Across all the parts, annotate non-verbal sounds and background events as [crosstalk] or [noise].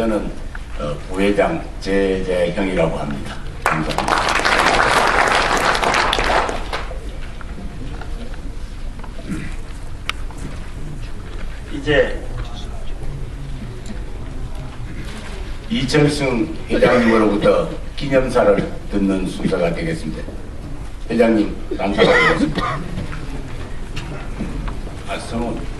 저는 어, 부회장 제재형이라고 합니다. 감사합니다. 이제 이철승 회장님으로부터 기념사를 듣는 순서가 되겠습니다. 회장님, 감사드리겠습니다. 아, 성원.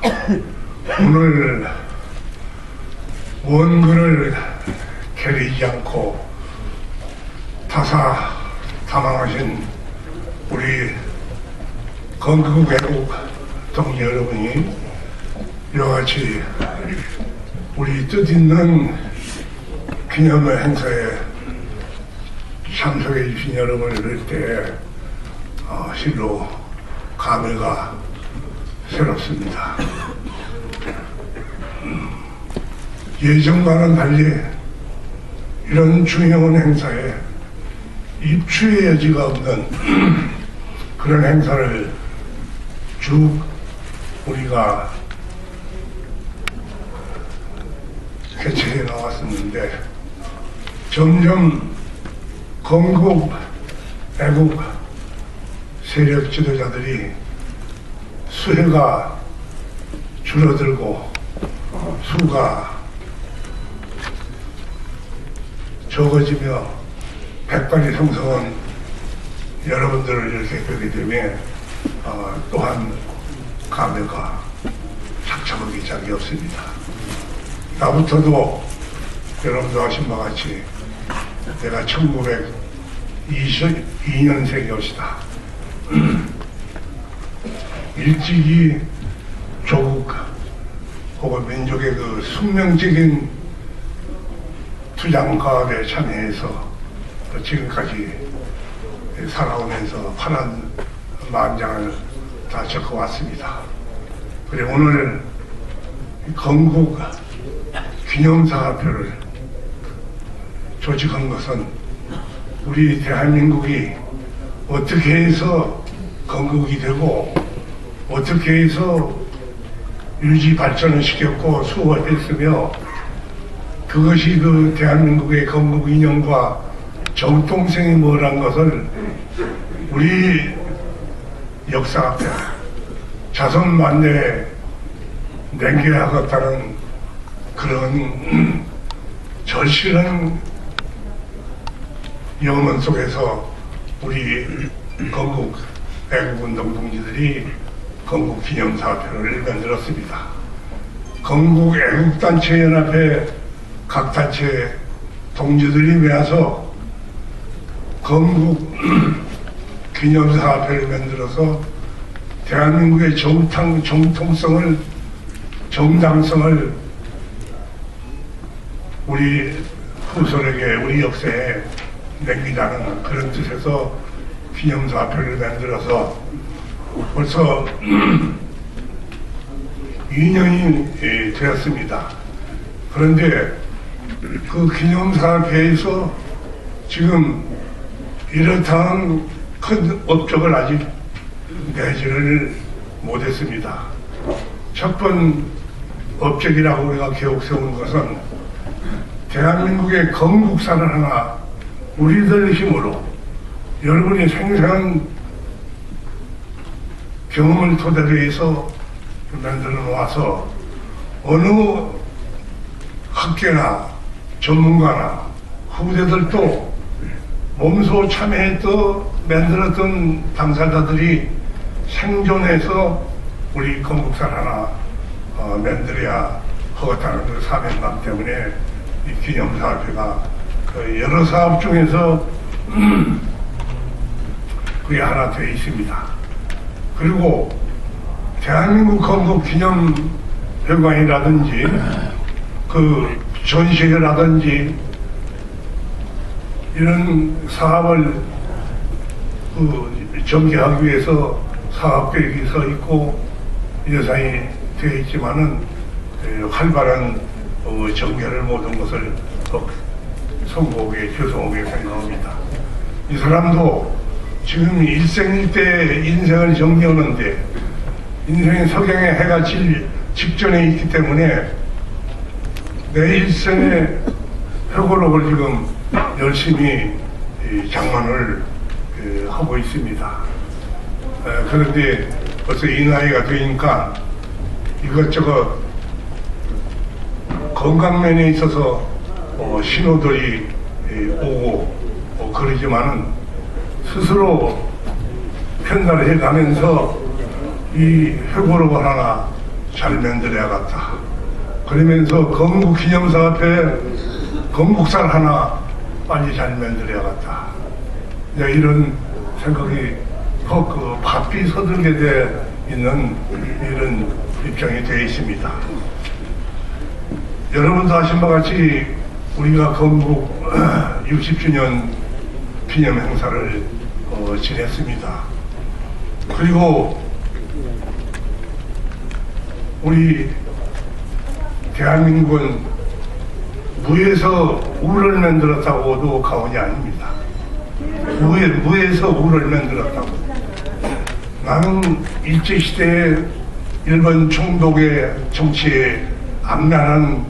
[coughs] 오늘 원근을 게리지 않고 타사 사망하신 우리 건국 외국 동지 여러분이 이와 같이 우리 뜻있는 기념의 행사에 참석해 주신 여러분을 뵐때 어, 실로 감회가 새롭습니다. 예전과는 달리 이런 중요한 행사에 입추의 여지가 없는 그런 행사를 쭉 우리가 개최해 나왔었는데 점점 건국 애국 세력 지도자들이 수혜가 줄어들고 수가 적어지며 백발이 성성한 여러분들을 이렇게 뵙게 되면 어, 또한 감회가 착착하기 짝이 없습니다. 나부터도 여러분도 아신 바와 같이 내가 1922년생이었다. [clears throat] 일찍이 조국 혹은 민족의 그 숙명적인 투쟁 가업에 참여해서 지금까지 살아오면서 파란 만장을 다 겪어왔습니다. 그래 오늘 건국 기념사표를 조직한 것은 우리 대한민국이 어떻게 해서 건국이 되고 어떻게 해서 유지 발전을 시켰고 수호했으며 그것이 그 대한민국의 건국 인연과 정통성이 뭐란 것을 우리 역사 앞에 자손 만대에 남겨야겠다는 그런 절실한 영혼 속에서 우리 건국 애국운동 동지들이 건국 기념사표를 만들었습니다. 건국 애국단체 연합회 각 단체 동지들이 모여서 건국 [clears throat] 기념사표를 만들어서 대한민국의 정통, 정통성을 정당성을 우리 후손에게 우리 역사에 남기자는 그런 뜻에서 기념사표를 만들어서 벌써 [clears throat] 2년이 되었습니다. 그런데 그 기념사표에서 지금 이렇다한 큰 업적을 아직 내지를 못했습니다. 첫 번 업적이라고 우리가 계획 세운 것은 대한민국의 건국사를 하나 우리들 힘으로 여러분이 생생한 경험을 토대로 해서 만들어 놓아서 어느 학계나 전문가나 후대들도 몸소 참여했던 만들었던 당사자들이 생존해서 우리 건국산 하나 어, 만들어야 하겠다는 그 사명감 때문에 이 기념사업회가 그 여러 사업 중에서 [clears throat] 그게 하나 되어 있습니다. 그리고 대한민국 건국 기념회관이라든지 그 전시회라든지 이런 사업을 그 전개하기 위해서 사업 계획이 서 있고 예산이 되어 있지만은 에, 활발한 어, 전개를 모든 것을 어, 성공하게 죄송하게 생각합니다. 이 사람도 지금 일생일대 인생을 정리하는데 인생의 석양에 해가 질 직전에 있기 때문에 내 일생의 회고록을 지금 열심히 이 장만을 그, 하고 있습니다. 에, 그런데 벌써 이 나이가 되니까 이것저것 건강면에 있어서 어, 신호들이 에, 오고 어, 그러지만은 스스로 편달해 가면서 이 회고록을 하나 잘 만들어야겠다. 그러면서 건국 기념사 앞에 건국산 하나 빨리 잘 만들어야겠다. 이제 이런 생각이 그 바삐 서들게 돼 있는 이런 입장이 되어 있습니다. 여러분도 아신 바와 같이 우리가 건국 [clears throat] 60주년 기념 행사를 어, 지냈습니다. 그리고 우리 대한민국은 무에서 우를 만들었다고도 가언이 아닙니다. 무에, 무에서 우를 만들었다고. 나는 일제시대에 일본 총독의 정치에 악랄한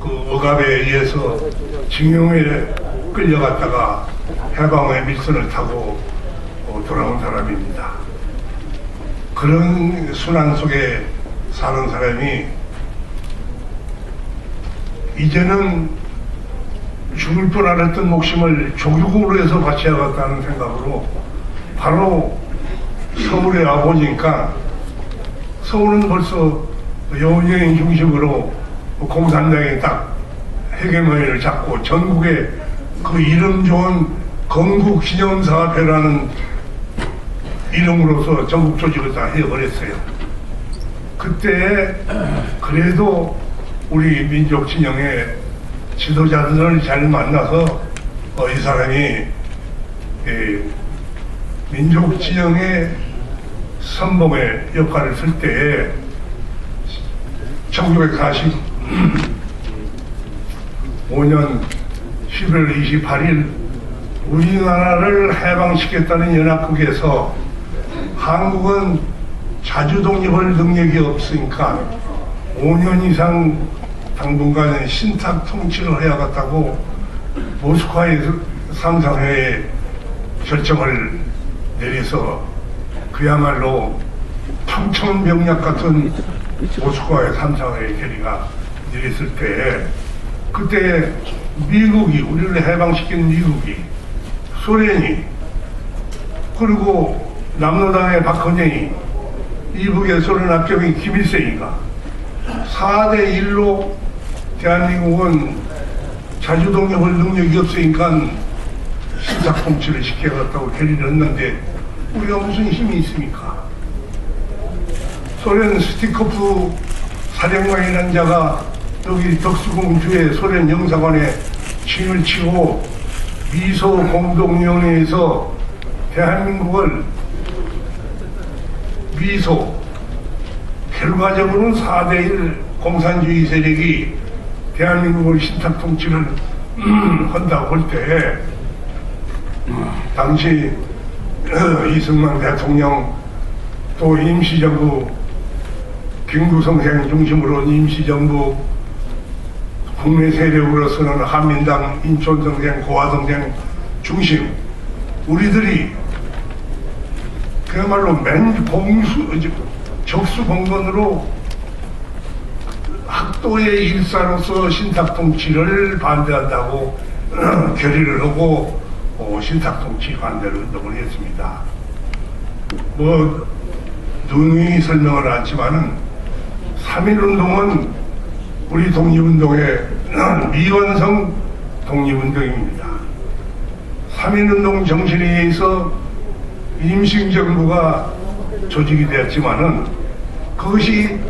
그 억압에 의해서 징용에 끌려갔다가 해방의 밀선을 타고 어, 돌아온 사람입니다. 그런 순환 속에 사는 사람이 이제는 죽을 뻔 알았던 목숨을 조국으로 해서 바쳐야겠다는 생각으로 바로 서울에 와보니까 서울은 벌써 여운여행 중심으로 공산당이 딱 헤게모니를 잡고 전국에 그 이름 좋은 건국기념사업회라는 이름으로서 전국 조직을 다 해버렸어요. 그때 그래도 우리 민족 진영의 지도자들을 잘 만나서 어, 이 사람이 예, 민족 진영의 선봉의 역할을 쓸 때에 1945년 11월 28일 우리나라를 해방시켰다는 연합국에서 한국은 자주 독립할 능력이 없으니까 5년 이상 당분간은 신탁 통치를 해야겠다고 모스크바의 상상회에 결정을 내려서 그야말로 평천병력 같은 모스크바의 삼상회의 결의가 내렸을 때 그때 미국이 우리를 해방시킨 미국이 소련이 그리고 남로당의 박헌영이 이북의 소련 합병인 김일성이가 4대 1로 대한민국은 자주독립할 능력이 없으니까 신탁 통치를 시켜갔다고 결의를 했는데 우리가 무슨 힘이 있습니까? 소련 스티커프 사령관이라는 자가 여기 덕수궁주의 소련 영사관에 침을 치고 미소 공동위원회에서 대한민국을 미소 결과적으로는 4대1 공산주의 세력이 대한민국을 신탁 통치를 [clears throat] 한다고 할 때 당시 [clears throat] 이승만 대통령 또 임시정부 김구성생 중심으로 임시정부 국내 세력으로서는 한민당 인촌성생 고화성생 중심 우리들이 그야말로 맨 공수 적수공건으로 학도의 일사로서 신탁통치를 반대한다고 [clears throat] 결의를 하고 어, 신탁통치 반대를 운동을 했습니다. 뭐 능히 설명을 않지만은 3.1운동은 우리 독립운동의 [clears throat] 미완성 독립운동입니다. 3.1운동 정신에 의해서 임시정부가 조직이 되었지만은 그것이